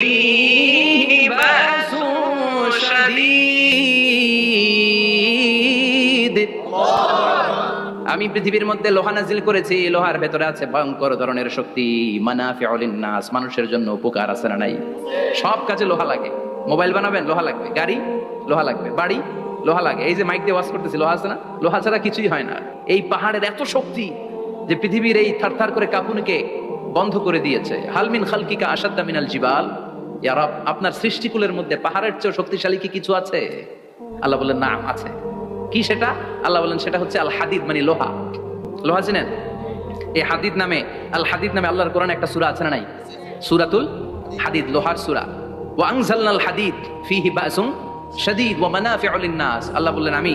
فيه بأس شديد আমি পৃথিবীর মধ্যে লোহা নাজিল করেছি লোহার ভেতরে আছে ভয়ঙ্কর ধরনের শক্তি মানাফিউল নাস মানুষের জন্য উপকার আছে না নাই সব কাজে লোহা লাগে মোবাইল বানাবেন লোহা লাগবে গাড়ি লোহা লাগবে বাড়ি লোহা লাগে এই যে মাইক দিয়ে ওয়াজ করতেছি লোহা আছে না লোহা ছাড়া কিছুই হয় না এই পাহাড়ের এত শক্তি যে পৃথিবীর এই থারথার করে কাপুনকে বন্ধ করে দিয়েছে। হালমিন খালকিকা আসাদ্দা মিনাল জিবাল। আপনার সৃষ্টিকুলের মধ্যে পাহাড়ের চেয়ে শক্তিশালী কি কিছু আছে? আল্লাহ বলেন না, আছে। কি সেটা? আল্লাহ বলেন সেটা হচ্ছে আল হাদিদ মানে লোহা। লোহা চিনেন? এই হাদিদ নামে, আল হাদিদ নামে আল্লাহর কোরআন একটা সুরা আছে না নাই? সুরাতুল হাদিদ, লোহার সুরা। ওয়া আনজালনাল হাদিদ ফিহি বাসুন শাদীদ ওয়া মানাফিউ লিন-নাস আল্লাহ বললেন, আমি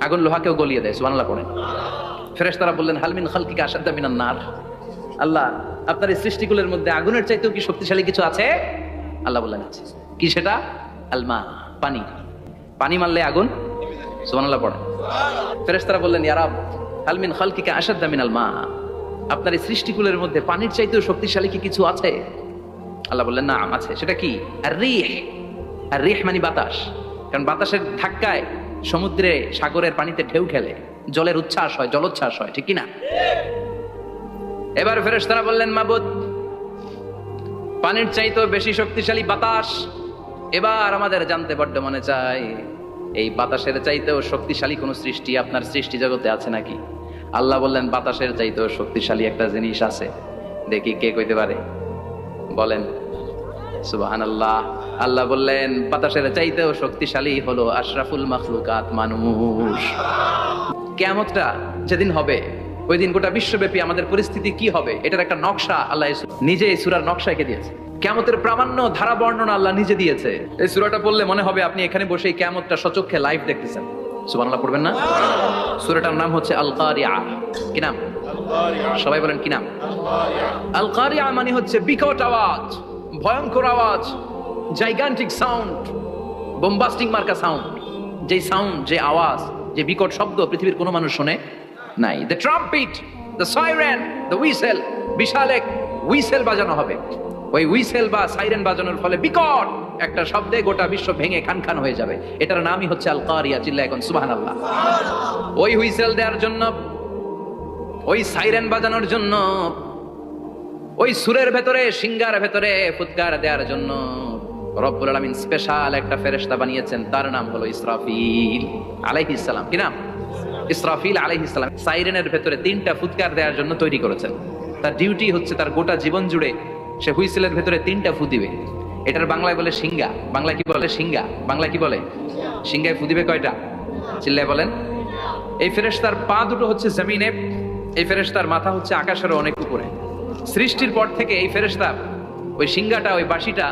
আগুন লোহাকেও গলিয়ে দেয় সুবান আল্লাহ পড়েন। ফেরেশতারা বললেন হালমিন খালকিকা আসাদ্দা মিনান নার? আল্লাহ, আপনার এই সৃষ্টিকুলের মধ্যে আগুনের চাইতেও কি শক্তিশালী কিছু আছে? আল্লাহ বললেন, আছে। কি সেটা? আলমা পানি। পানি মারলে আগুন? সুবহানাল্লাহ পড়ে ফেরেশতারা বললেন ইয়ারাব হালমিন খালকিকা আসাদ্দা মিনাল মা? আপনার এই সৃষ্টিকুলের মধ্যে পানির চাইতেও শক্তিশালী কি কিছু আছে? আল্লাহ বললেন, না, আছে। সেটা কি? আর রিহ আর রিহ মানে বাতাস। কারণ বাতাসের ধাক্কায় সমুদ্রে, সাগরের পানিতে ঢেউ খেলে। জলের উচ্ছ্বাস হয়, জলোচ্ছ্বাস হয়, ঠিক কি না? এবার ফেরেশতারা বললেন, মাবুদ, পানির চাইতেও বেশি শক্তিশালী বাতাস। এবার আমাদের জানতে বড্ড মনে চাই এই বাতাসের চাইতেও শক্তিশালী কোন সৃষ্টি আপনার সৃষ্টি জগতে আছে নাকি? আল্লাহ বললেন, বাতাসের চাইতেও শক্তিশালী একটা জিনিস আছে। দেখি কে কইতে পারে। বলেন সুবাহান আল্লাহ আল্লাহ বললেন, বাতাসের চাইতেও শক্তিশালী হলো আশরাফুল মাখলুকাত মানুষ। কেমতটা যেদিন হবে ওই দিন গোটা বিশ্বব্যাপী আমাদের পরিস্থিতি কি হবে, এটার একটা নকশা আল্লাহ এই সূরা- নিজে এই সুরার নকশা এঁকে দিয়েছে। কেমতের প্রামাণ্য ধারা বর্ণনা আল্লাহ নিজে দিয়েছে। এই সুরাটা পড়লে মনে হবে আপনি এখানে বসে এই কেমতটা সচক্ষে লাইভ দেখতেছেন। সুবহানাল্লাহ পড়বেন না? সুরাটার নাম হচ্ছে আল কারিয়া কি নাম? সবাই বলেন কি নাম? আল কারিয়া মানে হচ্ছে বিকট আওয়াজ, ভয়ঙ্কর আওয়াজ। জাইগান্টিক সাউন্ড বোম্বাস্টিং মার্কা সাউন্ড যে সাউন্ড যে আওয়াজ, যে বিকট শব্দ পৃথিবীর কোনো মানুষ শোনে নাই। The trumpet the siren the whistle বিশাল এক উইসেল বাজানো হবে। ওই উইসেল বা সাইরেন বাজানোর ফলে বিকট একটা শব্দে গোটা বিশ্ব ভেঙে খান খান হয়ে যাবে। এটার নামই হচ্ছে আল কারিয়া চিল্লা এখন সুবাহান আল্লাহ ওই হুইসেল দেওয়ার জন্য, ওই সাইরেন বাজানোর জন্য, ওই সুরের ভেতরে, সিঙ্গার ভেতরে ফুৎকার দেওয়ার জন্য রব্বুল আলামিন স্পেশাল একটা ফেরেশতা বানিয়েছেন, তার নাম হলো ইসরাফিল আলাইহিস সালাম। কি নাম? ইসরাফিল আলাইহিস সালাম। সাইরেনের ভেতরে তিনটা ফুৎকার দেওয়ার জন্য তৈরি করেছেন। তার ডিউটি হচ্ছে তার গোটা জীবন জুড়ে সে হুইসেলের ভেতরে তিনটা ফু দিবে। এটার বাংলায় বলে সিঙ্গা বাংলা কি বলে? সিঙ্গা বাংলা কি বলে? সিঙ্গায় ফু দিবে কয়টা? চিল্লায় বলেন। এই ফেরেশতার পা দুটো হচ্ছে জমিনে, এই ফেরেশতার মাথা হচ্ছে আকাশের অনেক উপরে। সৃষ্টির পর থেকে এই ফেরেশতা ওই সিঙ্গাটা ওই বাঁশিটা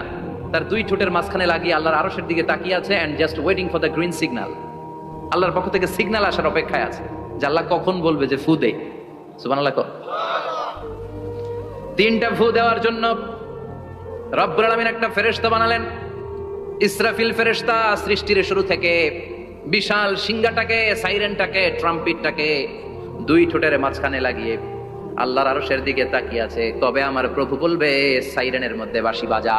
তার দুই ঠোঁটের মাঝখানে লাগিয়ে আল্লাহর আরশের দিকে তাকিয়ে আছে and just waiting for the green signal আল্লাহর পক্ষ থেকে সিগনাল আসার অপেক্ষায় আছে, যে আল্লাহ কখন বলবে যে ফু দে। তিনটা ফু দেওয়ার জন্য রব্বুল আলামিন একটা ফেরেশতা বানালেন। ইসরাফিল ফেরেশতা সৃষ্টির শুরু থেকে বিশাল সিঙ্গাটাকে সাইরেনটাকে, ট্রাম্পিটটাকে দুই ঠোঁটের মাঝখানে লাগিয়ে আল্লাহর আরশের দিকে তাকিয়ে আছে। কবে আমার প্রভু বলবে, সাইরেনের মধ্যে বাঁশি বাজা।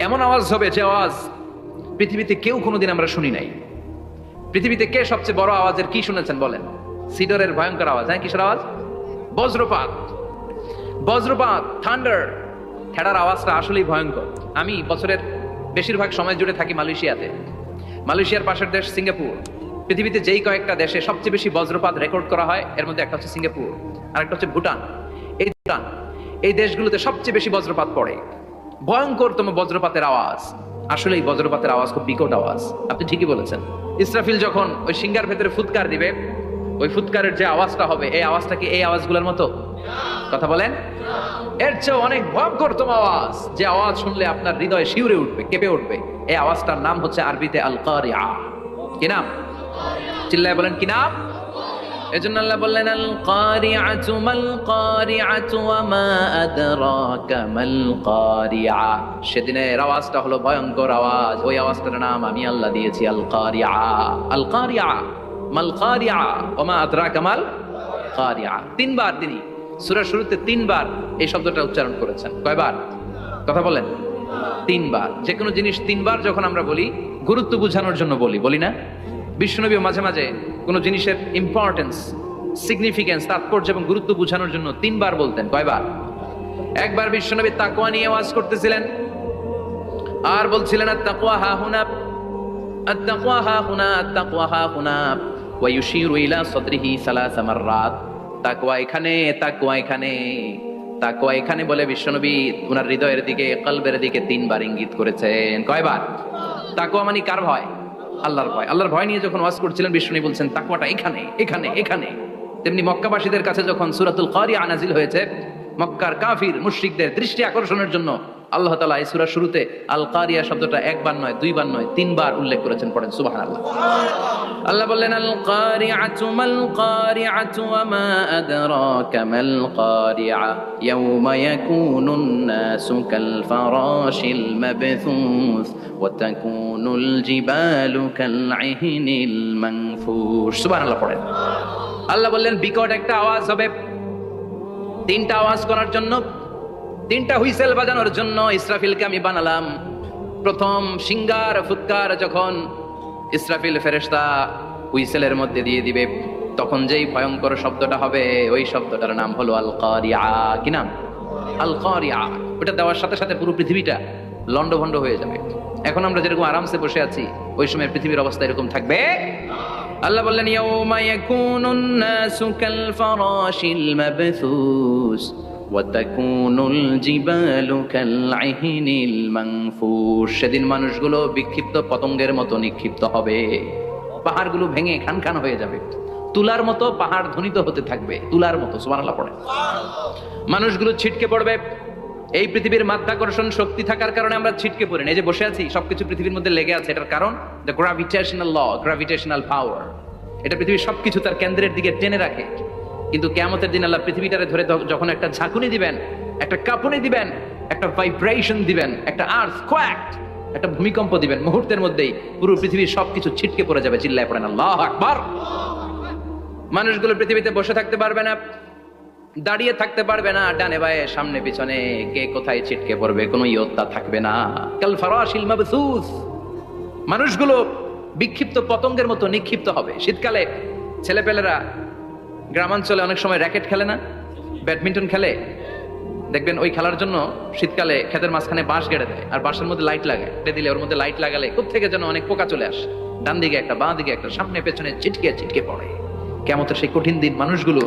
এমন আওয়াজ হবে যে আওয়াজ পৃথিবীতে কেউ কোনোদিন আমরা শুনি নাই। পৃথিবীতে কে সবচেয়ে বড় আওয়াজের কি শুনেছেন বলেন? সিডরের ভয়ঙ্কর আওয়াজ। হ্যাঁ কিসের আওয়াজ? বজ্রপাত। বজ্রপাত থান্ডার ঠেড়ার আওয়াজটা আসলেই ভয়ঙ্কর। আমি বছরের বেশিরভাগ সময় জুড়ে থাকি মালয়েশিয়াতে। মালয়েশিয়ার পাশের দেশ সিঙ্গাপুর। পৃথিবীতে যেই কয়েকটা দেশে সবচেয়ে বেশি বজ্রপাত রেকর্ড করা হয়, এর মধ্যে একটা হচ্ছে সিঙ্গাপুর আর একটা হচ্ছে ভুটান। এই ভুটান, এই দেশগুলোতে সবচেয়ে বেশি বজ্রপাত পড়ে। ভয়ঙ্করতম বজ্রপাতের আওয়াজ। আসলে এই বজ্রপাতের আওয়াজ খুব বিকট আওয়াজ। আপনি ঠিকই বলেছেন। ইসরাফিল যখন ওই সিঙ্গার ভেতরে ফুৎকার দিবে, ওই ফুৎকারের যে আওয়াজটা হবে, এই আওয়াজটা কি এই আওয়াজগুলোর মতো? কথা বলেন। এর চেয়ে অনেক ভয়ঙ্করতম আওয়াজ। যে আওয়াজ শুনলে আপনার হৃদয় শিউরে উঠবে, কেঁপে উঠবে। এই আওয়াজটার নাম হচ্ছে আরবিতে আল কারিয়া কি নাম? চিল্লায় বলেন, কি নাম? এজন্য আল্লাহ বললেন আল কারিআতু মাল কারিআতু ওয়া মা আদরাকা মাল কারিআ সেদিনের আওয়াজটা হলো ভয়ঙ্কর আওয়াজ। ওই আওয়াজটার নাম আমি আল্লাহ দিয়েছি আল কারিআ আল কারিআ মাল কারিআ ওয়া মা আদরাকা মাল কারিআ তিনবার তিনি সূরার শুরুতে তিনবার এই শব্দটা উচ্চারণ করেছেন। কয়বার? কথা বলেন। তিনবার। যে কোনো জিনিস তিনবার যখন আমরা বলি, গুরুত্ব বোঝানোর জন্য বলি বলি না? বিশ্বনবী মাঝে মাঝে কোনো জিনিসের ইম্পর্টেন্স সিগনিফিকেন্স তাৎপর্য এবং গুরুত্ব বোঝানোর জন্য তিনবার বলতেন। কয়বার? একবার বিশ্বনবী তাকওয়া নিয়ে ওয়াজ করতেছিলেন। আর বলছিলেন, আত্তাকওয়া হা হুনা, আত্তাকওয়া হা হুনা, আত্তাকওয়া হা হুনা, ওয়া ইউশিরু ইলা সাদরিহি সালাস মাররাত। তাকওয়া এখানে তাকওয়া এখানে তাকওয়া এখানে বলে বিশ্বনবী ওনার হৃদয়ের দিকে, কলবের দিকে তিনবার ইঙ্গিত করেছেন। কয়বার? তাকওয়া মানে কার ভয়? আল্লাহর ভয়। আল্লাহর ভয় নিয়ে যখন ওয়াজ করছিলেন বিষ্ণু বলছেন, তাকওয়াটা এখানে এখানে এখানে। তেমনি মক্কাবাসীদের কাছে যখন সুরাতুল কারি আনাজিল হয়েছে, মক্কার কাফির, মুশ্রিকদের দৃষ্টি আকর্ষণের জন্য আল্লাহ তালা এই সুরার শুরুতে আল কারিয়া শব্দটা একবার নয়, দুইবার নয়, তিনবার উল্লেখ করেছেন পড়েন। সুবাহ আল্লাহ বললেন, আল কারিআতু মাল কারিআতু ওয়া মা আদরাকা মাল কারিআ। ইয়াউমা ইয়াকুনুন নাসু কাল ফারাশিল মাবথুস ওয়া তাকুনুল জিবালু কাল ইহনিল মানফুশ সুবহানাল্লাহ পড়েন। আল্লাহ বললেন, বিকট একটা আওয়াজ হবে। তিনটা আওয়াজ করার জন্য, তিনটা হুইসেল বাজানোর জন্য ইসরাফিলকে আমি বানালাম। প্রথম সিঙ্গার ফুৎকার যখন ইসরাফিল ফেরেশতা হুইসেলের মধ্যে দিয়ে দিবে। তখন যেই ভয়ঙ্কর শব্দটা হবে, ওই শব্দটার নাম হলো আল কারিয়া কি নাম? আল কারিয়া ওটা দেওয়ার সাথে সাথে পুরো পৃথিবীটা লন্ডভন্ড হয়ে যাবে। এখন আমরা যেরকম আরামসে বসে আছি, ওই সময় পৃথিবীর অবস্থা এরকম থাকবে। আল্লাহ বললেন, ইয়াউমা ইয়াকুনুন নাসু কাল ফারাশিল মাবথুস জিবালু কাল ইহনিল মানফুশ সেদিন মানুষগুলো বিক্ষিপ্ত পতঙ্গের মতো নিক্ষিপ্ত হবে। পাহাড়গুলো ভেঙে খান খান হয়ে যাবে। তুলার মতো পাহাড় ধ্বনিত হতে থাকবে। তুলার মতো, সুবহানাল্লাহ পড়ে। মানুষগুলো ছিটকে পড়বে। এই পৃথিবীর মাধ্যাকর্ষণ শক্তি থাকার কারণে আমরা ছিটকে পড়ি এই যে বসে আছি, সবকিছু পৃথিবীর মধ্যে লেগে আছে। এটার কারণ the gravitational law gravitational power এটা পৃথিবীর সবকিছু তার কেন্দ্রের দিকে টেনে রাখে। কিন্তু কেমতের দিন আল্লাহ পৃথিবীটারে ধরে যখন একটা ঝাঁকুনি দিবেন, একটা কাঁপুনি দিবেন, একটা ভাইব্রেশন দিবেন, একটা আর্থ কোয়াক্ট একটা ভূমিকম্প দিবেন, মুহূর্তের মধ্যেই পুরো পৃথিবীর সবকিছু ছিটকে পড়ে যাবে, চিল্লায় পড়েন, আল্লাহ আকবার। মানুষগুলো পৃথিবীতে বসে থাকতে পারবে না, দাঁড়িয়ে থাকতে পারবে না, ডানে বায়ে, সামনে পিছনে, কে কোথায় ছিটকে পড়বে, কোনো ইয়ত্তা থাকবে না। কাল ফারাশিল মাবসুস। মানুষগুলো বিক্ষিপ্ত পতঙ্গের মতো নিক্ষিপ্ত হবে। শীতকালে ছেলেপেলেরা গ্রামাঞ্চলে অনেক সময় র্যাকেট খেলে না? ব্যাডমিন্টন খেলে? দেখবেন ওই খেলার জন্য শীতকালে ক্ষেতের মাঝখানে বাঁশ গেড়ে দেয়, আর বাঁশের মধ্যে লাইট লাগায় এটা দিলে ওর মধ্যে লাইট লাগালে কোথ থেকে যেন অনেক পোকা চলে আসে। ডান দিকে একটা, বাঁ দিকে একটা, সামনে, পেছনে ছিটকে ছিটকে পড়ে। কেমতের সেই কঠিন দিন মানুষগুলো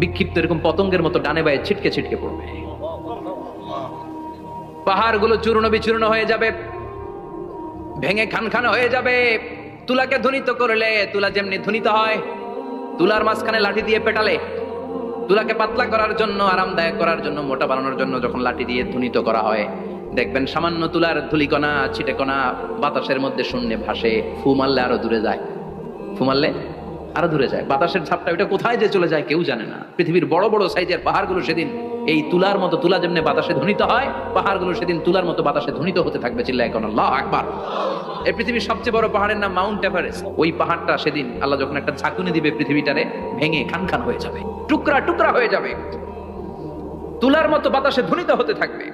বিক্ষিপ্ত এরকম পতঙ্গের মতো ডানে বায়ে ছিটকে ছিটকে পড়বে। পাহাড়গুলো চূর্ণ বিচূর্ণ হয়ে যাবে, ভেঙে খান খান হয়ে যাবে। তুলাকে ধ্বনিত করলে তুলা যেমনি ধ্বনিত হয় তুলার মাঝখানে লাঠি দিয়ে পেটালে তুলাকে পাতলা করার জন্য, আরামদায়ক করার জন্য, মোটা বানানোর জন্য যখন লাঠি দিয়ে ধুনিত করা হয়, দেখবেন সামান্য তুলার ধুলিকণা, ছিটেকণা বাতাসের মধ্যে শূন্যে ভাসে, ফু মারলে আরও দূরে যায়। ফু মারলে আরও দূরে যায়। বাতাসের ঝাপটা ওইটা কোথায় যে চলে যায় কেউ জানে না। পৃথিবীর বড় বড় সাইজের পাহাড়গুলো সেদিন এই তুলার মতো, তুলা যেমনি বাতাসে ধ্বনিত হয়, পাহাড়গুলো সেদিন তুলার মতো বাতাসে ধ্বনিত হতে থাকবে চিল্লা এখন আল্লাহ আকবার। এই পৃথিবীর সবচেয়ে বড় পাহাড়ের নাম মাউন্ট এভারেস্ট। ওই পাহাড়টা সেদিন আল্লাহ যখন একটা ঝাঁকুনি দিবে পৃথিবীটারে, ভেঙে খান খান হয়ে যাবে, টুকরা টুকরা হয়ে যাবে। তুলার মতো বাতাসে ধ্বনিত হতে থাকবে।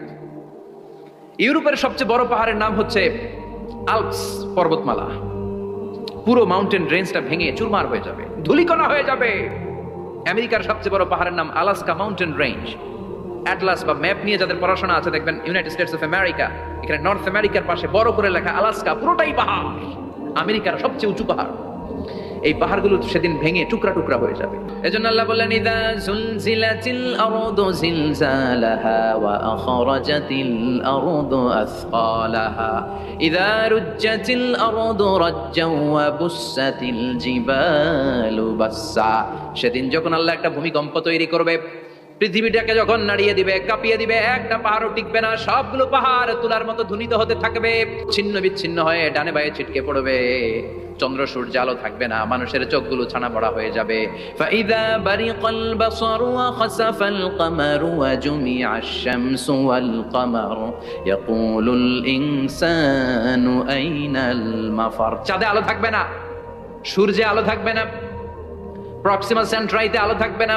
ইউরোপের সবচেয়ে বড় পাহাড়ের নাম হচ্ছে আলপস পর্বতমালা। পুরো মাউন্টেন রেঞ্জটা ভেঙে চুরমার হয়ে যাবে, ধুলিকণা হয়ে যাবে। আমেরিকার সবচেয়ে বড় পাহাড়ের নাম আলাস্কা মাউন্টেন রেঞ্জ। অ্যাটলাস বা ম্যাপ নিয়ে যাদের পড়াশোনা আছে, দেখবেন ইউনাইটেড স্টেটস অফ আমেরিকা এখানে নর্থ আমেরিকার পাশে বড় করে লেখা আলাস্কা পুরোটাই পাহাড়। আমেরিকার সবচেয়ে উঁচু পাহাড়। এই পাহাড়গুলো সেদিন ভেঙে টুকরা টুকরা হয়ে যাবে। এজন্য আল্লাহ বললেন, ইদা জুলজিলাতিল আরদু জিলজালাহা ওয়া আখরাজাতিল আরদু আসকালাহা। ইদা রুজ্জাতিল আরদু রাজ্জাও ওয়া বুসাতিল জিবালু বাসসা। সেদিন যখন আল্লাহ একটা ভূমিকম্প তৈরি করবে পৃথিবীটাকে যখন নাড়িয়ে দিবে, কাঁপিয়ে দিবে, একটা পাহাড়ও টিকবে না, সবগুলো পাহাড় তুলার মতো ধুনিত হতে থাকবে। ছিন্ন বিচ্ছিন্ন হয়ে ডানে বায়ে ছিটকে পড়বে। চন্দ্র সূর্য আলো থাকবে না, মানুষের চোখগুলো ছানা পড়া হয়ে যাবে। ফাইদা বারিকাল বাসারু ওয়া খাসাফাল কামারু ওয়া জুমিআশ শামসু ওয়াল ইয়াকুলুল ইনসানু আইনাল মাফার চাঁদে আলো থাকবে না, সূর্যে আলো থাকবে না, প্রক্সিমা সেন্ট্রাইতে আলো থাকবে না।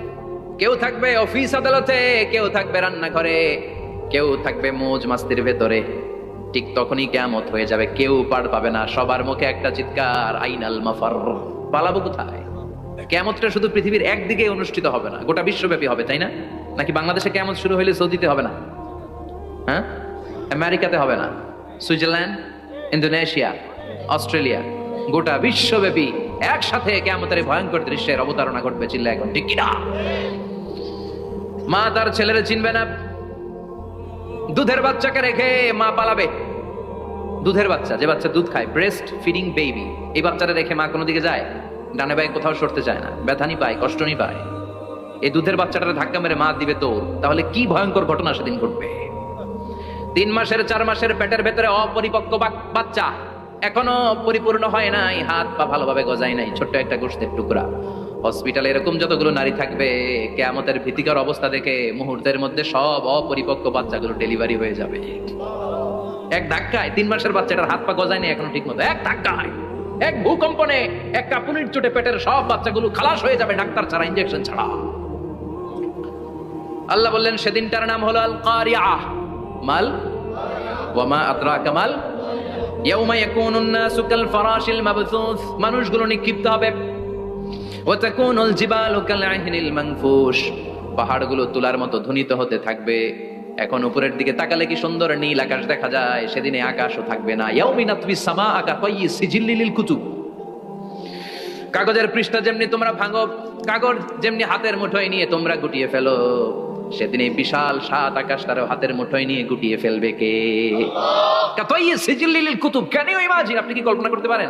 কেউ থাকবে অফিস আদালতে, কেউ থাকবে রান্নাঘরে, কেউ থাকবে মোজ মাস্তির ভেতরে। ঠিক তখনই কেমত হয়ে যাবে, কেউ পার পাবে না, সবার মুখে একটা চিৎকার, আইনাল মাফার। পালাবো কোথায়? কেমতটা শুধু পৃথিবীর একদিকে অনুষ্ঠিত হবে না, গোটা বিশ্বব্যাপী হবে, তাই না? নাকি বাংলাদেশে কেমন শুরু হইলে সৌদিতে হবে না? হ্যাঁ? আমেরিকাতে হবে না? সুইজারল্যান্ড, ইন্দোনেশিয়া, অস্ট্রেলিয়া, গোটা বিশ্বব্যাপী একসাথে কেমতের ভয়ঙ্কর দৃশ্যের অবতারণা ঘটবে চিল্লা এখন। ঠিক কিনা মা তার ছেলেরা চিনবে না। দুধের বাচ্চাকে রেখে মা পালাবে। দুধের বাচ্চা, যে বাচ্চা দুধ খায় ব্রেস্ট ফিডিং বেবি এই বাচ্চাটা রেখে মা কোনো দিকে যায়, ডানে বাই কোথাও সরতে চায় না ব্যথানি পায় কষ্টনি পায় এই দুধের বাচ্চাটার ধাক্কা মেরে মা দিবে তো তাহলে কি ভয়ঙ্কর ঘটনা সেদিন ঘটবে? তিন মাসের, চার মাসের পেটের ভেতরে অপরিপক্ক বাচ্চা, এখনও পরিপূর্ণ হয় নাই, হাত পা ভালোভাবে গজায় নাই, ছোট্ট একটা গোষ্ঠের টুকরা। হসপিটালে এরকম যতগুলো নারী থাকবে, কেয়ামতের ভীতিকর অবস্থা দেখে মুহূর্তের মধ্যে সব অপরিপক্ক বাচ্চাগুলো ডেলিভারি হয়ে যাবে। এক ধাক্কায় তিন মাসের বাচ্চাটার হাত পা গজায় নাই এখনও ঠিক মতো এক ধাক্কায়, এক ভূকম্পনে এক কাপুনির চোটে পেটের সব বাচ্চাগুলো খালাস হয়ে যাবে ডাক্তার ছাড়া ইঞ্জেকশন ছাড়া। আল্লাহ বললেন, সেদিনটার নাম হলো আল কারিয়া মাল? ওয়ামা আতরাকা মাল? ইয়াউমা ইয়াকুনুন নাসু কাল ফারাশিল মাবথুস মানুষগুলো নিক্ষিপ্ত হবে পাহাড়গুলো তুলার মতো ধ্বনিত হতে থাকবে। এখন উপরের দিকে তাকালে কি সুন্দর নীল আকাশ দেখা যায়, সেদিনে আকাশও থাকবে না। আকা কাগজের পৃষ্ঠা যেমনি তোমরা ভাঙো, কাগজ যেমনি হাতের মুঠোয় নিয়ে তোমরা গুটিয়ে ফেলো, সেদিন বিশাল সাত আকাশ তারও হাতের মুঠোয় নিয়ে গুটিয়ে ফেলবে কে? কুতুব। ইউ ইমাজিন আপনি কি কল্পনা করতে পারেন?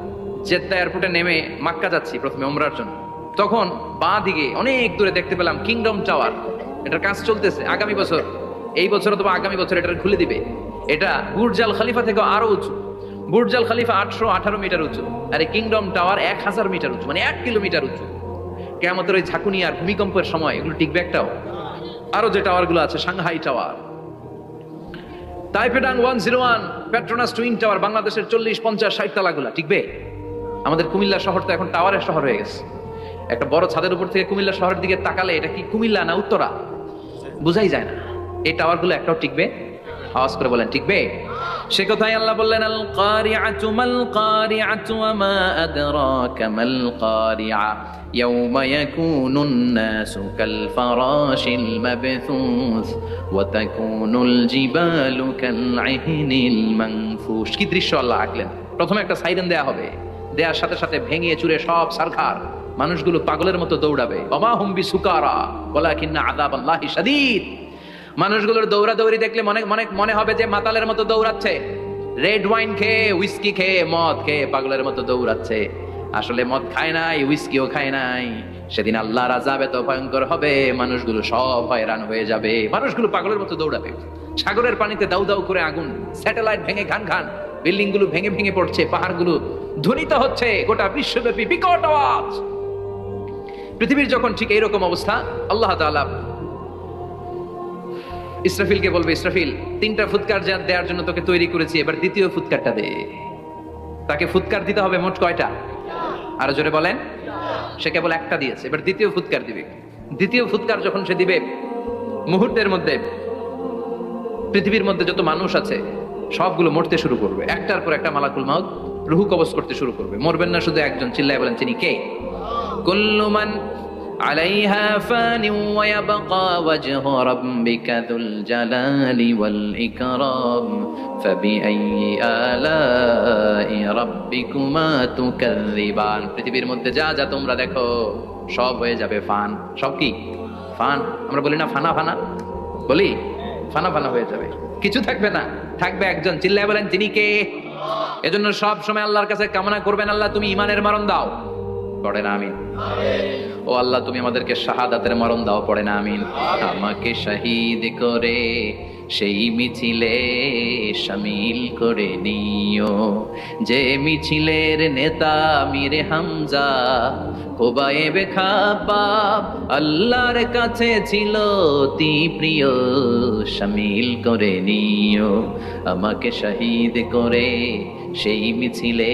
জেদ্দা এয়ারপোর্টে নেমে মাক্কা যাচ্ছি প্রথমে ওমরার জন্য। তখন বাঁ দিকে অনেক দূরে দেখতে পেলাম কিংডম টাওয়ার। এটার কাজ চলতেছে। আগামী বছর, এই বছর অথবা আগামী বছর এটা খুলে দিবে। এটা বুর্জাল খালিফা থেকে আরও উঁচু। বুর্জাল খালিফা আটশো আঠারো মিটার উঁচু আর এই কিংডম টাওয়ার এক হাজার মিটার উঁচু মানে এক কিলোমিটার উঁচু। কেমতের ওই ঝাঁকুনি আর ভূমিকম্পের সময়, এগুলো টিকবে একটাও। আরও যে টাওয়ারগুলো আছে, Shanghai tower. Taipei one zero one, Petronas twin tower, বাংলাদেশের চল্লিশ পঞ্চাশ ষাট তালাগুলা, টিকবে? আমাদের কুমিল্লা শহর তো এখন টাওয়ারের শহর হয়ে গেছে। একটা বড় ছাদের উপর থেকে কুমিল্লা শহরের দিকে তাকালে এটা কি কুমিল্লা না উত্তরা? বুঝাই যায় না। এই টাওয়ারগুলো একটাও টিকবে? আওয়াজ করে বলেন, টিকবে? সে কথাই আল্লাহ বললেন আল কারিআতু মাল কারিআতু ওয়া মা আদরাকা মাল কারিআ ইয়াউমা ইয়াকুনুন নাসু কাল ফারাশিল মাবথুস ওয়া তাকুনুল জিবালু কাল আহিনিল মানফুশ কি দৃশ্য আল্লাহ আঁকলেন। প্রথমে একটা সাইরেন দেয়া হবে। দেয়ার সাথে সাথে ভেঙে চুরে সব সারখার মানুষগুলো পাগলের মতো দৌড়াবে। অমা হুম্বি সুকারা বলা কিন্না আদাব আল্লাহি শাদীদ। মানুষগুলোর দৌড়াদৌড়ি দেখলে মনে মনে মনে হবে যে মাতালের মতো দৌড়াচ্ছে। রেড ওয়াইন খেয়ে উইস্কি খেয়ে, মদ খেয়ে পাগলের মতো দৌড়াচ্ছে। আসলে মদ খায় নাই উইস্কিও খায় নাই। সেদিন আল্লাহ রাজাব এত ভয়ঙ্কর হবে, মানুষগুলো সব হয়রান হয়ে যাবে। মানুষগুলো পাগলের মতো দৌড়াবে। সাগরের পানিতে দাউ দাউ করে আগুন, স্যাটেলাইট ভেঙে খান খান বিল্ডিংগুলো ভেঙে ভেঙে পড়ছে, পাহাড়গুলো ধ্বনিত হচ্ছে গোটা বিশ্বব্যাপী বিকট আওয়াজ। পৃথিবীর যখন ঠিক এইরকম অবস্থা, আল্লাহ তাআলা ইসরাফিলকে বলবে, ইসরাফিল, তিনটা ফুৎকার যা দেওয়ার জন্য তোকে তৈরি করেছি, এবার দ্বিতীয় ফুৎকারটা দে। তাকে ফুৎকার দিতে হবে মোট কয়টা? আরও জোরে বলেন। সে কেবল একটা দিয়েছে, এবার দ্বিতীয় ফুৎকার দিবে। দ্বিতীয় ফুৎকার যখন সে দিবে, মুহূর্তের মধ্যে, পৃথিবীর মধ্যে যত মানুষ আছে, সবগুলো মরতে শুরু করবে। একটার পর একটা মালাকুল মাউত। রুহু কবজ করতে শুরু করবে মরবেন না শুধু একজন চিল্লায় বলেন তিনি কে কুল্লুমান عليها فان ويبقى وجه ربك ذو الجلال والإكرام فبأي آلاء ربكما تكذبان পৃথিবীর মধ্যে যা যা তোমরা দেখো সব হয়ে যাবে ফান সব কি ফান আমরা বলি না ফানা ফানা বলি ফানা ফানা হয়ে যাবে কিছু থাকবে না থাকবে একজন চিল্লায় বলেন তিনি কে এজন্য সব সময় আল্লাহর কাছে কামনা করবেন আল্লাহ তুমি ইমানের মরণ দাও। পড়ে না আমিন। ও আল্লাহ তুমি আমাদেরকে শাহাদাতের মরণ দাও পড়ে না আমিন। আমাকে শহীদ করে সেই মিছিলে শামিল করে নিও। যে মিছিলের নেতা মিরে হামজা হোবায়েবে খাবাব, আল্লাহর কাছে ছিল অতি প্রিয় শামিল করে নিও। আমাকে শহীদ করে সেই মিছিলে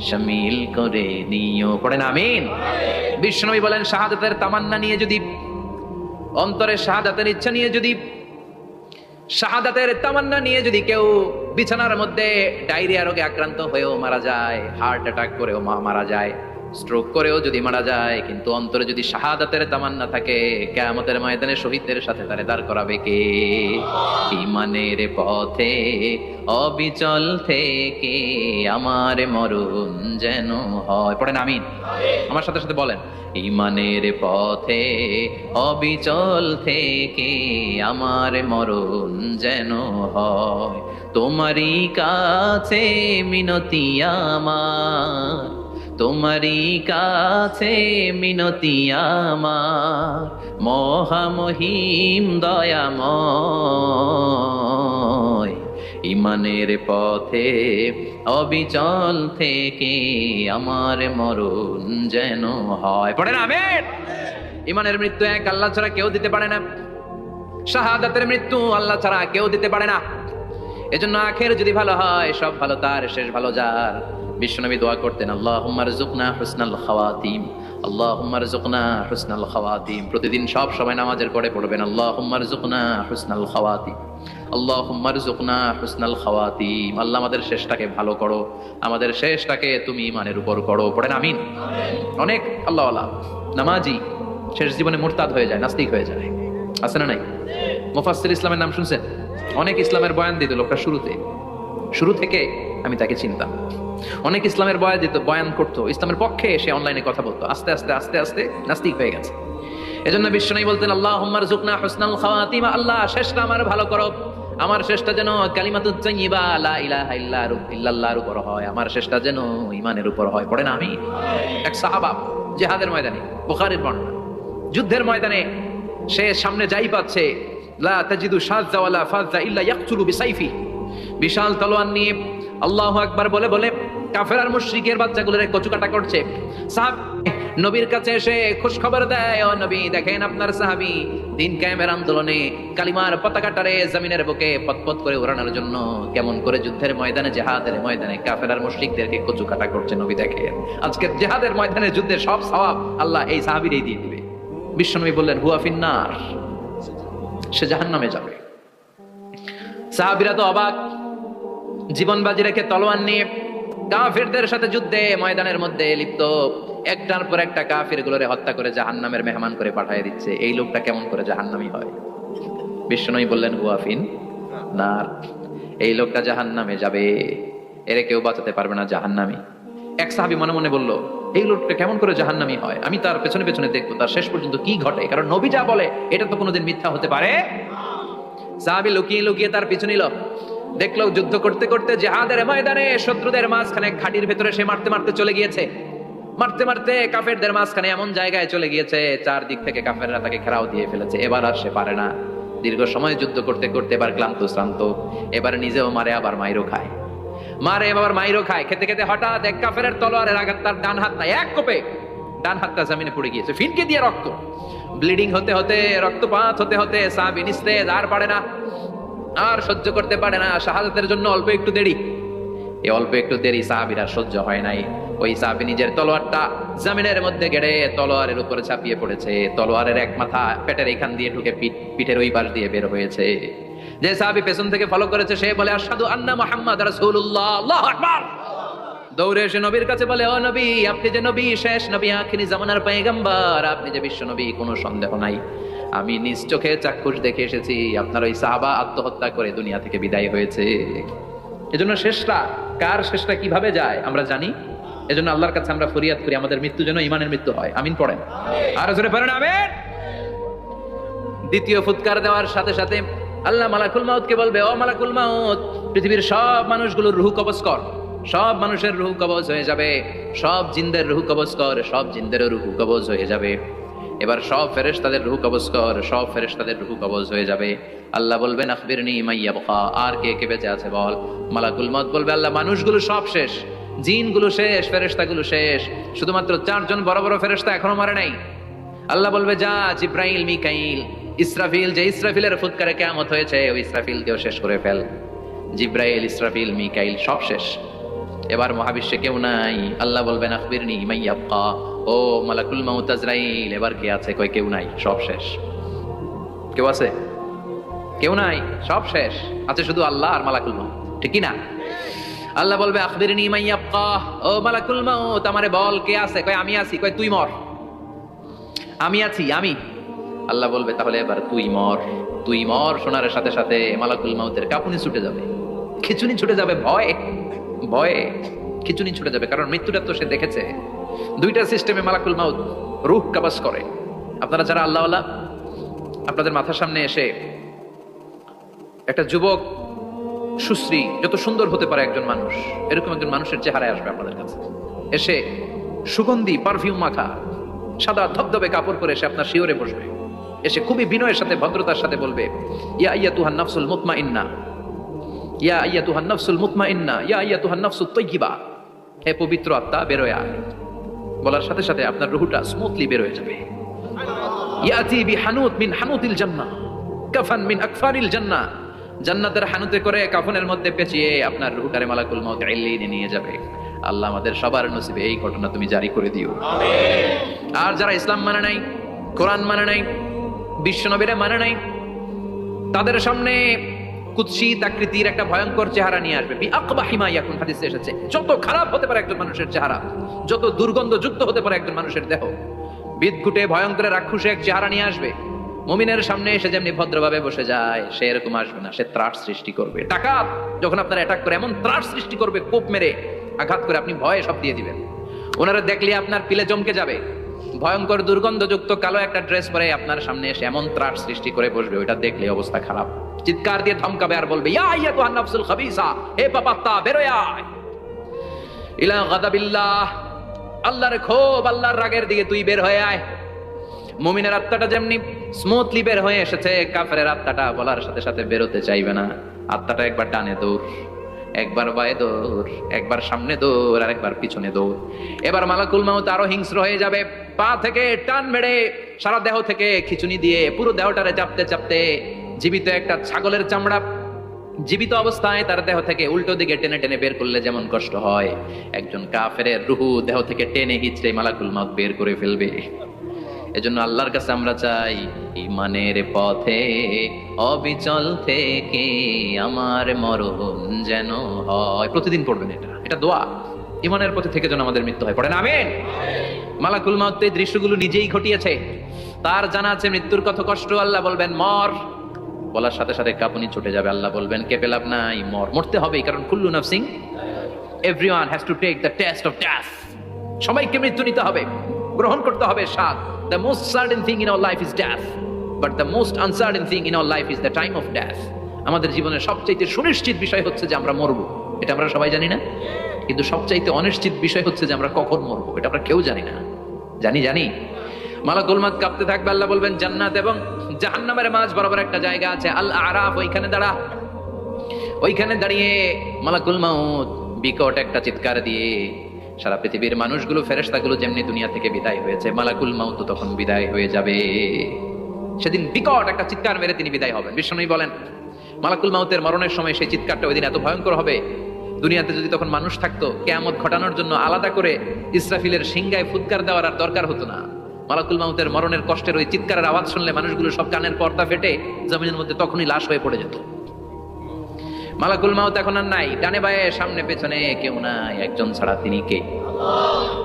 শামিল করে নিও। পড়েন, আমিন। বিশ্বনবী বলেন, শাহাদাতের তামান্না নিয়ে যদি, অন্তরে শাহাদাতের ইচ্ছা নিয়ে যদি শাহাদাতের তামান্না নিয়ে যদি কেউ বিছানার মধ্যে ডায়রিয়া রোগে আক্রান্ত হয়েও মারা যায়, হার্ট অ্যাটাক করেও মারা যায় স্ট্রোক করেও যদি মারা যায় কিন্তু অন্তরে যদি শাহাদাতের তামান্না থাকে কেয়ামতের ময়দানে শহীদদের সাথে তারে দাঁড় করাবে কে? ইমানের পথে অবিচল থেকে আমার মরণ যেন হয়। পড়েন আমিন। আমার সাথে সাথে বলেন ইমানের পথে অবিচল থেকে আমার মরণ যেন হয়। তোমারই কাছে মিনতি আমার। তোমারই কাছে মিনতি আমার। মহামহিম দয়াময়। ইমানের পথে, অবিচল থেকে আমার মরণ যেন হয়। পড়ে না ইমানের মৃত্যু এক, আল্লাহ ছাড়া কেউ দিতে পারে না। শাহাদাতের মৃত্যু আল্লাহ ছাড়া কেউ দিতে পারে না। এজন্য আখের যদি ভালো হয়, সব ভালো, তার শেষ ভালো যার। বিশ্বনবী দোয়া করতেন আল্লাহ হুম্মার জুকনা হুসনাল খাওয়াতিম আল্লাহ হুম্মার জুকনা হুসনাল খাওয়াতিম। প্রতিদিন সব সময় নামাজের পরে পড়বেন আল্লাহ হুম্মার জুকনা হুসনাল খাওয়াতিম আল্লাহ হুম্মার জুকনা হুসনাল খাওয়াতিম। আল্লাহ আমাদের শেষটাকে ভালো করো, আমাদের শেষটাকে তুমি ইমানের উপর করো। পড়েন, আমিন। অনেক আল্লাহ আল্লাহ নামাজি শেষ জীবনে মুরতাদ হয়ে যায়, নাস্তিক হয়ে যায়। আছে না নাই? মুফাসসির ইসলামের নাম শুনছেন? অনেক ইসলামের বয়ান দিত লোকটা শুরুতে। শুরু থেকে আমি তাকে চিনতাম। অনেক ইসলামের বয়ান দিত, বয়ান করতো। ইসলামের পক্ষে এসে অনলাইনে কথা বলতো। আস্তে আস্তে আস্তে আস্তে নাস্তিক হয়ে গেছে। এজন্য বিশ্বনাই বলতেন আল্লাহ হুম্মার জুকনা আল্লাহ, শেষটা আমার ভালো করো। আমার শেষটা যেন ইল্লাল্লাহর উপর হয়। আমার শেষটা যেন ইমানের উপর হয়। পড়ে না আমি? এক সাহাবা জিহাদের ময়দানে, বুখারীর বর্ণনা। যুদ্ধের ময়দানে সে সামনে যাই পাচ্ছে, লা তাজিদু শাযযা ওয়ালা ফাযযা ইল্লা ইয়াকতুলু বিসাইফি। বিশাল তলোয়ার নিয়ে আল্লাহু আকবার বলে বলে, কাফের আর মুশরিকের বাচ্চাগুলোর কচুকাটা করছে। নবীর কাছে এসে খুশ খবর দেয়, ও নবী, দেখেন আপনার সাহাবী দিন কায়েমের আন্দোলনে কালিমার পতাকাটারে জমিনের বুকে পতপত করে উড়ানোর জন্য কেমন করে যুদ্ধের ময়দানে, জেহাদের ময়দানে কাফের আর মুশরিকদেরকে কচুকাটা করছে। নবী দেখেন, আজকে জেহাদের ময়দানে যুদ্ধের সব সওয়াব আল্লাহ এই সাহাবীরই দিয়ে দিবে। বিশ্বনবী বললেন, হুয়া ফিন্নার, সে জাহান্নামে যাবে। সাহাবিরা তো অবাক জীবন বাজি রেখে তলোয়ার নিয়ে কাফিরদের সাথে যুদ্ধে ময়দানের মধ্যে লিপ্ত। একটার পর একটা কাফির গুলোরে হত্যা করে জাহান্নামের মেহমান করে পাঠিয়ে দিচ্ছে। এই লোকটা কেমন করে জাহান্নামি হয়? বিষ্ণুই বললেন হুয়াফিন না এই লোকটা জাহান্নামে যাবে। এরে কেউ বাঁচাতে পারবে না জাহান্নামি। এক সাহাবি মনে মনে বলল, এই লোকটা কেমন করে জাহান্নামি হয়? আমি তার পেছনে পেছনে দেখব, তার শেষ পর্যন্ত কি ঘটে? কারণ নবী যা বলে, এটা তো কোনোদিন মিথ্যা হতে পারে? সাহাবি লুকিয়ে লুকিয়ে তার পিছু নিল। দেখল যুদ্ধ করতে করতে জেহাদের ময়দানে শত্রুদের মাঝখানে ঘাটির ভেতরে সে মারতে মারতে চলে গিয়েছে। মারতে মারতে কাফেরদের মাঝখানে এমন জায়গায় চলে গিয়েছে, চারদিক থেকে কাফেররা তাকে ঘেরাও দিয়ে ফেলেছে। এবার আর সে পারে না। দীর্ঘ সময় যুদ্ধ করতে করতে এবার ক্লান্ত, শ্রান্ত। এবার নিজেও মারে, আবার মাইরও খায়। মারে, আবার মাইরও খায়। খেতে খেতে হঠাৎ এক কাফের তলোয়ারের আঘাত, তার ডান হাত নাই এক কোপে, ডান হাতটা জামিনে পড়ে গিয়েছে। ফিনকে দিয়ে রক্ত। ব্লিডিং হতে হতে, রক্তপাত হতে হতে সাহাবি নিস্তেজ, আর পারে না। আর সহ্য করতে পারে না, শাহাদাতের জন্য অল্প একটু দেরি। এই অল্প একটু দেরি সাহাবির সহ্য হয় নাই। ওই সাহাবি নিজের তলোয়ারটা জামিনের মধ্যে গেড়ে তলোয়ারের উপরে ছাপিয়ে পড়েছে। তলোয়ারের এক মাথা পেটের এখান দিয়ে ঢুকে পিঠের ওই পাশ দিয়ে বের হয়েছে। যে সাহাবি পেছন থেকে ফলো করেছে, সে বলে আসাদু আন্না মোহাম্মদ রাসূলুল্লাহ, আল্লাহু আকবার! দৌড়ে এসে নবীর কাছে বলে, ও নবী, আপনি যে নবী, শেষ নবী, আখিরি জামানার পয়গম্বর, আপনি যে বিশ্ব নবী, কোনো সন্দেহ নাই। আমি নিজ চোখে চাক্ষুষ দেখে এসেছি, আপনার ওই সাহাবা আত্মহত্যা করে দুনিয়া থেকে বিদায় হয়েছে। এজন্য শেষটা, কার শেষটা কীভাবে যায়, আমরা জানি। এজন্য আল্লাহর কাছে আমরা ফরিয়াদ করি, আমাদের মৃত্যু যেন ইমানের মৃত্যু হয়। আমিন পড়েন। আর জোরে পড়েন, আমিন। দ্বিতীয় ফুৎকার দেওয়ার সাথে সাথে আল্লাহ মালাকুল মাউতকে বলবে, ও মালাকুল মাউত, পৃথিবীর সব মানুষগুলোর রুহু কবজ কর। সব মানুষের রুহু কবজ হয়ে যাবে। সব জিনদের রুহু কবজ কর। সব জিনদের রুহু কবজ হয়ে যাবে। এবার সব ফেরেশতাদের রুহু কবজ কর, সব ফেরেশতাদের রুহু কবজ হয়ে যাবে। আল্লাহ বলবেন, আখবিরনি মাইয়া বখা আর কে কে বেঁচে আছে বল? মালাকুল মাউত বলবে, আল্লাহ, মানুষগুলো সব শেষ, জিনগুলো শেষ, ফেরেশতাগুলো শেষ। শুধুমাত্র চারজন বড় বড় ফেরেশতা এখনও মারে নাই। আল্লাহ বলবে, যা, জিব্রাইল, মিকাইল, ইসরাফিল, যে ইসরাফিলের ফুৎকারে কেমত হয়েছে, ওই ইসরাফিলকেও শেষ করে ফেল। জিব্রাইল, ইসরাফিল, মিকাইল সব শেষ। এবার মহাবিশ্বে কেউ নাই। আল্লাহ বলবেন, আখবিরনি মাইয়াবকা ও মালাকুল মাউত আজরাইল, এবার কে আছে? কই কেউ নাই, সব শেষ। কেউ আছে? কেউ নাই, সব শেষ। আছে শুধু আল্লাহ আর মালাকুল মাউত, ঠিক না? আল্লাহ বলবে, আখবিরনি মাইয়াবকা ও মালাকুল মাউত, আমারে বল, কে আছে? কই আমি আছি। কই তুই মর। আমি আছি, আমি। আল্লাহ বলবে, তাহলে এবার তুই মর। তুই মর সোনারের সাথে সাথে মালাকুল মাউতের কাপুনি ছুটে যাবে। খিচুনি ছুটে যাবে ভয়, ভয়ে। খিচুনি ছুটে যাবে, কারণ মৃত্যুটা তো সে দেখেছে। দুইটা সিস্টেমে মালাকুল মাউত, রুহ কাবাস করে। আপনারা যারা আল্লাহ আল্লাহ আপনাদের মাথার সামনে এসে একটা যুবক, সুশ্রী, যত সুন্দর হতে পারে একজন মানুষ, এরকম একজন মানুষের চেহারায় আসবে আপনাদের কাছে। এসে সুগন্ধি পারফিউম মাখা, সাদা ধবধবে কাপড় পরে এসে আপনার শিওরে বসবে। এসে খুবই বিনয়ের সাথে, ভদ্রতার সাথে বলবে, ইয়া ইয়া তুহান নাফসুল মুতমা ইন্না ইয়া ইয়া তুহান নাফসুল মুতমা ইন্না ইয়া ইয়া তুহান নাফসুল তৈগিবা হে পবিত্র আত্মা বেরোয় আয়। বলার সাথে সাথে আপনার রুহুটা স্মুথলি বের হয়ে যাবে। ইয়াতি বি হানুত মিন হানুতিল জান্নাহ কাফান মিন আকফারিল জান্নাহ। জান্নাতের হানুতে করে কাফনের মধ্যে পেঁচিয়ে আপনার রুহুটারে মালাকুল মউত ইল্লিনে নিয়ে যাবে। আল্লাহ আমাদের সবার নসিবে এই ঘটনা তুমি জারি করে দিও। আর যারা ইসলাম মানে নাই কোরআন মানে নাই বিশ্বনবীরা মানে নাই তাদের সামনে কুৎসিত আকৃতির একটা ভয়ঙ্কর চেহারা নিয়ে আসবে। আকবাহিমা ইয়াকুন, হাদিসে এসেছে। যত খারাপ হতে পারে একজন মানুষের চেহারা, যত দুর্গন্ধযুক্ত হতে পারে একজন মানুষের দেহ, বিদঘুটে ভয়ঙ্কর রাক্ষসে এক চেহারা নিয়ে আসবে। মুমিনের সামনে এসে যেমনি ভদ্রভাবে বসে যায়, সে এরকম আসবে না, সে ত্রাস সৃষ্টি করবে। টাকা যখন আপনার অ্যাটাক করে, এমন ত্রাস সৃষ্টি করবে, কোপ মেরে আঘাত করে আপনি ভয়ে সব দিয়ে দিবেন। ওনারা দেখলে আপনার পিলে জমকে যাবে। ভয়ঙ্কর দুর্গন্ধযুক্ত কালো একটা ড্রেস পরে আপনার সামনে এসে এমন ত্রাস সৃষ্টি করে বসবে, ওইটা দেখলে অবস্থা খারাপ। চিৎকার দিয়ে ধমকাবে আর বলবে, ইয়া ইয়া তুহান খাবিসা, হে পাপাত্তা বেরোয় আয়। ইলা গাদাবিল্লাহ, আল্লাহর ক্ষোভ, আল্লাহর রাগের দিকে তুই বের হয়ে আয়। মুমিনের আত্মাটা যেমনি স্মুথলি বের হয়ে এসেছে কাফের আত্মাটা বলার সাথে সাথে বেরোতে চাইবে না। আত্মাটা একবার ডানে দৌড়, একবার বায়ে দৌড়, একবার সামনে দৌড়, আর একবার পিছনে দৌড়। এবার মালাকুল মাউত আরও হিংস্র হয়ে যাবে, পা থেকে টান মেরে সারা দেহ থেকে খিচুনি দিয়ে পুরো দেহটারে চাপতে চাপতে জীবিত একটা ছাগলের চামড়া জীবিত অবস্থায় তার দেহ থেকে উল্টো দিকে টেনে টেনে বের করলে যেমন কষ্ট হয়, একজন কাফের রুহু দেহ থেকে টেনে হিচড়ে মালাকুল মাউত বের করে ফেলবে। এজন্য আল্লাহর কাছে আমরা চাই, ইমানের পথে, অবিচল থেকে আমার মরণ যেন হয়। প্রতিদিন পড়বেন এটা এটা দোয়া। ইমানের পথে থেকে যেন আমাদের মৃত্যু হয়। পড়েন, আমেন। মালাকুল মাউত দৃশ্যগুলো নিজেই ঘটিয়েছে। তার জানা আছে মৃত্যুর কত কষ্ট, আল্লাহ বলবেন, মর। বলার সাথে সাথে কাপুনি ছুটে যাবে। আল্লাহ বলবেন, কে পেলাম? নাই, মর। মরতে হবেই কারণ কুল্লু নাফসিং everyone has to take the test of death সবাইকে মৃত্যু নিতে হবে, গ্রহণ করতে হবে স্বাদ। The most certain thing in our life is death but the most uncertain thing in our life is the time of death আমাদের জীবনের সবচাইতে সুনিশ্চিত বিষয় হচ্ছে যে আমরা মরবো। এটা আমরা সবাই জানি না? কিন্তু সবচাইতে অনিশ্চিত বিষয় হচ্ছে যে আমরা কখন মরবো, এটা আমরা কেউ জানি না। জানি জানি। মালাকুল মাত কাঁপতে থাকবে, আল্লাহ বলবেন, জান্নাত এবং জাহান্নামের মাঝ বরাবর একটা জায়গা আছে আল আরাফ ওইখানে দাঁড়া। ওইখানে দাঁড়িয়ে মালাকুল মাউত বিকট একটা চিৎকার দিয়ে সারা পৃথিবীর মানুষগুলো, ফেরেশতাগুলো যেমনি দুনিয়া থেকে বিদায় হয়েছে, মালাকুল মাউত তখন বিদায় হয়ে যাবে। সেদিন বিকট একটা চিৎকার মেরে তিনি বিদায় হবেন। বিষ্ণুই বলেন, মালাকুল মাউতের মরণের সময় সেই চিৎকারটা ওই দিন এত ভয়ঙ্কর হবে। দুনিয়াতে যদি তখন মানুষ থাকতো, কেয়ামত ঘটানোর জন্য আলাদা করে ইসরাফিলের সিংগায় ফুৎকার দেওয়ার আর দরকার হতো না। মালাকুল মাউতের মরণের কষ্টের ওই চিৎকারের আওয়াজ শুনলে মানুষগুলো সব কানের পর্দা ফেটে জমিনের মধ্যে তখনই লাশ হয়ে পড়ে যেত। মালাকুল মাউত এখন আর নাই, ডানে বায়ে, সামনে পেছনে কেউ নাই, একজন ছাড়া তিনি কে?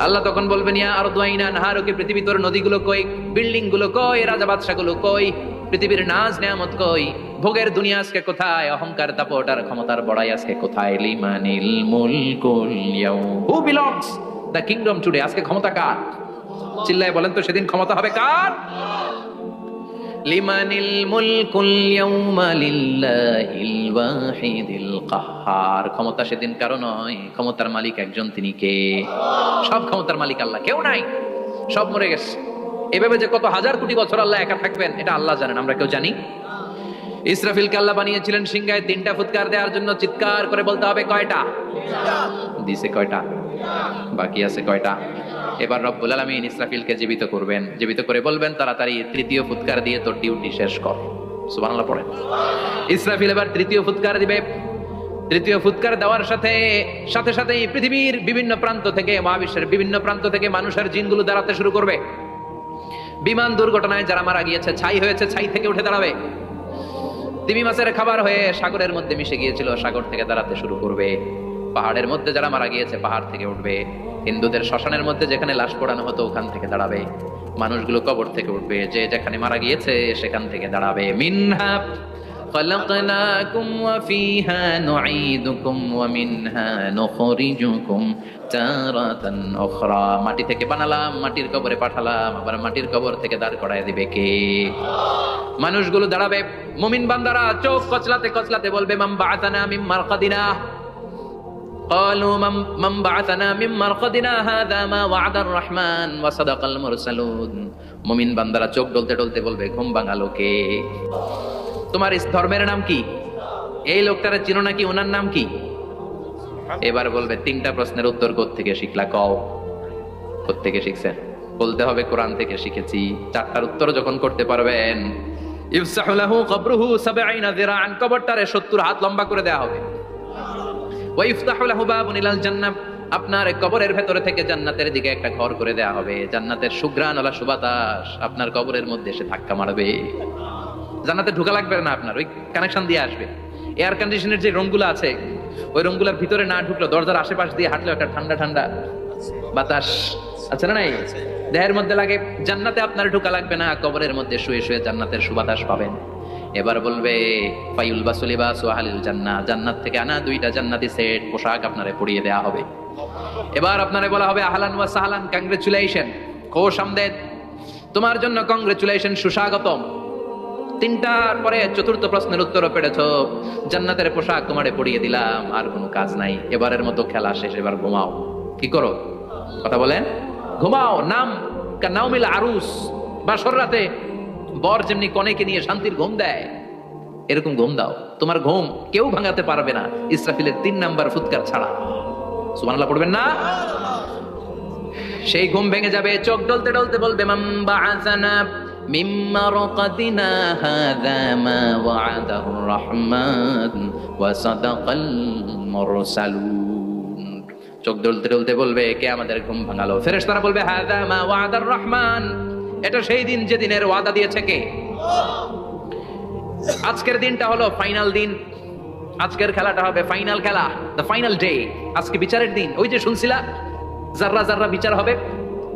আল্লাহ তখন বলবেন, ইয়া আর দোয়াইনা নাহারকে পৃথিবী তোর নদীগুলো কই বিল্ডিংগুলো কই, রাজা বাদশা গুলো কই, পৃথিবীর নাজ নেয়ামত কই, ভোগের দুনিয়া আজকে কোথায়, অহংকার দাপট আর ক্ষমতার বড়াই আজকে কোথায়, লিমানিল মুলকুল ইয়াউম। Who belongs the kingdom today আজকে ক্ষমতা কার? চিল্লায় বলেন তো, সেদিন ক্ষমতা হবে কার? কাহ্হার ক্ষমতা সেদিন কারও নয়, ক্ষমতার মালিক একজন তিনি কে? সব ক্ষমতার মালিক আল্লাহ, কেউ নাই, সব মরে গেছে। এভাবে যে কত হাজার কোটি বছর আল্লাহ একা থাকবেন, এটা আল্লাহ জানেন, আমরা কেউ জানি? ইসরাফিলকে আল্লাহ বানিয়েছিলেন সিংহায় তিনটা ফুৎকার দেওয়ার জন্য চিৎকার করে বলতে হবে কয়টা? দিছে কয়টা? বাকি আছে কয়টা? এবার রব্বুল আলামিন ইসরাফিলকে জীবিত করবেন। জীবিত করে বলবেন, তাড়াতাড়ি তৃতীয় ফুৎকার দিয়ে তোর ডিউটি শেষ কর। পড়েন। ইসরাফিল এবার তৃতীয় ফুৎকার দিবে। তৃতীয় ফুৎকার দেওয়ার সাথে সাথে সাথে পৃথিবীর বিভিন্ন প্রান্ত থেকে, মহাবিশ্বের বিভিন্ন প্রান্ত থেকে মানুষের জিনগুলো দাঁড়াতে শুরু করবে। বিমান দুর্ঘটনায় যারা মারা গিয়েছে, ছাই হয়েছে, ছাই থেকে উঠে দাঁড়াবে। তিমি মাছের খাবার হয়ে সাগরের মধ্যে মিশে গিয়েছিল। সাগর থেকে দাঁড়াতে শুরু করবে। পাহাড়ের মধ্যে যারা মারা গিয়েছে, পাহাড় থেকে উঠবে। হিন্দুদের শ্মশানের মধ্যে যেখানে লাশ পোড়ানো হতো, ওখান থেকে দাঁড়াবে। মানুষগুলো কবর থেকে উঠবে। যে যেখানে মারা গিয়েছে, সেখান থেকে দাঁড়াবে। মিনহা خلقناكم وفيها نعيدكم ومنها نخرجكم تارة أخرى মাটি থেকে বানালাম মাটির কবরে পাঠালাম আবার মাটির কবর থেকে দাঁড় করায় দিবে কে মানুষগুলো দাঁড়াবে মুমিন বান্দারা চোখ কচলাতে কচলাতে বলবে মাম বাআতানা মিন মারকাদিনা قالوا من من بعثنا من مرقدنا هذا ما وعد الرحمن وصدق المرسلون মুমিন বান্দারা চোখ ডলতে ডলতে বলবে ঘুম ভাঙালো কে তোমার ইস ধর্মের নাম কি? এই লোকটারে চিনো নাকি? ওনার নাম কি? এবার বলবে, তিনটা প্রশ্নের উত্তর থেকে শিখলা? কও। থেকে শিখছেন? বলতে হবে কোরআন থেকে শিখেছি। চারটার উত্তর যখন করতে পারবেন, ইফসাহু লাহু কবরুহু 70 যিরাআন, কবরটারে 70 হাত লম্বা করে দেওয়া হবে। ওয়া ইফতাহু লাহু বাবুন ইলাল জান্নাহ, আপনার কবরের ভেতরে থেকে জান্নাতের দিকে একটা ঘর করে দেয়া হবে। জান্নাতের সুঘ্রাণ ওলা সুবাতাস আপনার কবরের মধ্যে এসে ধাক্কা মারবে। জান্নাতে ঢোকা লাগবে না আপনার, ওই কানেকশন দিয়ে আসবে। এয়ার কন্ডিশনের যে রুমগুলো আছে, ওই রুমগুলোর ভিতরে না ঢুকলো, দরজার আশেপাশ দিয়ে হাঁটলেও একটা ঠান্ডা ঠান্ডা বাতাস। আছে না নাই? দেহের মধ্যে লাগে, জান্নাতে আপনার ঢোকা লাগবে না, কবরের মধ্যে শুয়ে শুয়ে জান্নাতের সুবাতাস পাবেন। এবার বলবে, ফাইউল বাসুলি বা সোহালিল জান্না জান্নাত থেকে আনা দুইটা জান্নাতি সেট পোশাক আপনারে পরিয়ে দেয়া হবে। এবার আপনারে বলা হবে, আহলান ওয়া সাহলান কংগ্রেচুলেশন খোশ আমদেদ তোমার জন্য কংগ্রেচুলেশন সুস্বাগতম। তিনটার পরে চতুর্থ প্রশ্নের উত্তরও পেরেছ। জান্নাতের পোশাক তোমারে পরিয়ে দিলাম, আর কোনো কাজ নাই। এবারের মতো খেলা শেষ, এবার ঘুমাও। কি করো? কথা বলেন? ঘুমাও, নাম নাওমিল আরুস। বাসর রাতে বর যেমনি কনেকে নিয়ে শান্তির ঘুম দেয়, এরকম ঘুম দাও। তোমার ঘুম কেউ ভাঙাতে পারবে না, ইসরাফিলের তিন নাম্বার ফুৎকার ছাড়া। সুবহানাল্লাহ পড়বেন না? সেই ঘুম ভেঙে যাবে, চোখ ডলতে ডলতে বলবে, মাম বাআসানা মিম মারকাদিনা হাযা মা ওয়া'দার রহমান ওয়া সাদাকাল চোখ ডলতে ডলতে বলবে, কে আমাদের ঘুম ভাঙালো? ফেরেশতারা বলবে, হাযা মা ওয়া'দার রহমান। এটা সেই দিন যে দিনের ওয়াদা দিয়েছে কে? আজকের দিনটা হলো ফাইনাল দিন। আজকের খেলাটা হবে ফাইনাল খেলা দ্য ফাইনাল ডে আজকে বিচারের দিন। ওই যে শুনছিলা জাররা জাররা বিচার হবে,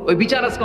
ওই বিচার আজকে